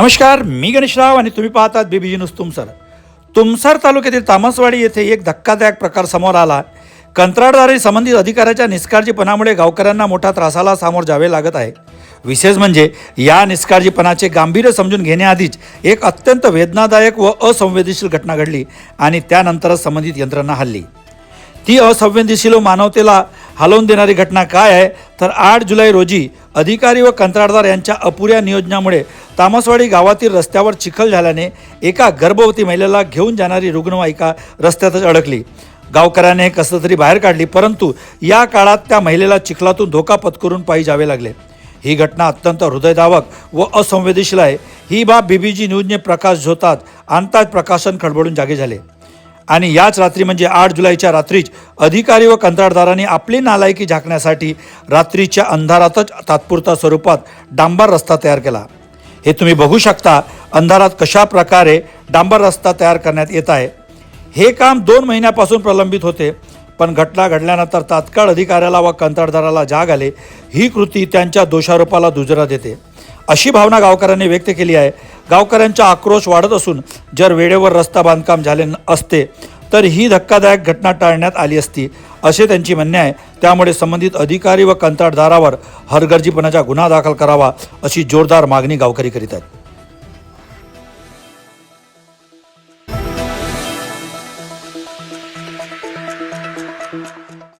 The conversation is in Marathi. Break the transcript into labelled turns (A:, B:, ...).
A: नमस्कार मी गणेशराव आणि तुम्ही पाहतात बीबीजी न्यूज तुमसर. तुमसर तालुक्यातील तामसवाडी येथे एक धक्कादायक प्रकार समोर आला. कंत्राटदारी संबंधित अधिकाऱ्याच्या निष्काळजीपणामुळे गावकऱ्यांना मोठा त्रासाला सामोर जावे लागत आहे. विशेष म्हणजे या निष्काळजीपणाचे गांभीर्य समजून घेण्याआधीच एक अत्यंत वेदनादायक व असंवेदनशील घटना घडली आणि त्यानंतरच संबंधित यंत्रणा हल्ली. ती असंवेदनशील मानवतेला हलवून देणारी घटना काय आहे तर आठ जुलै रोजी अधिकारी व कंत्राटदार यांच्या अपुऱ्या नियोजनामुळे तामसवाडी गावातील रस्त्यावर चिखल झाल्याने एका गर्भवती महिलेला घेऊन जाणारी रुग्णवाहिका रस्त्यातच अडकली. गावकऱ्याने कसं तरी बाहेर काढली परंतु या काळात त्या महिलेला चिखलातून धोका पत्करून पायी जावे लागले. ही घटना अत्यंत हृदयदावक व असंवेदनशील आहे. ही बाब बीबीजी न्यूजने प्रकाश झोतात आणताच प्रकाशन खडबडून जागे झाले. आणि याच रात्री म्हणजे आठ जुलैच्या रात्रीच अधिकारी व कंत्राटदारांनी आपली नालायकी झाकण्यासाठी रात्रीच्या अंधारातच तात्पुरता स्वरूपात डांबर रस्ता तयार केला. हे तुम्ही बघू शकता अंधारात कशा प्रकारे डांबर रस्ता तयार करण्यात येत आहे. हे काम दोन महिन्यापासून प्रलंबित होते पण घटना घडल्यानंतर तात्काळ अधिकाऱ्याला व कंत्राटदाराला जाग आले. ही कृती त्यांच्या दोषारोपाला दुजरा देते. अशी भावना गावकऱ्यांनी व्यक्त केली आहे. गावकऱ्यांचा आक्रोश वाढत असून जर वेळेवर रस्ता बांधकाम झाले न- असते तर ही धक्कादायक घटना टाळण्यात आली असती असे त्यांची म्हणणे आहे. त्यामुळे संबंधित अधिकारी व कंत्राटदारावर हरगर्जीपणाचा गुन्हा दाखल करावा अशी जोरदार मागणी गावकरी करीत आहेत.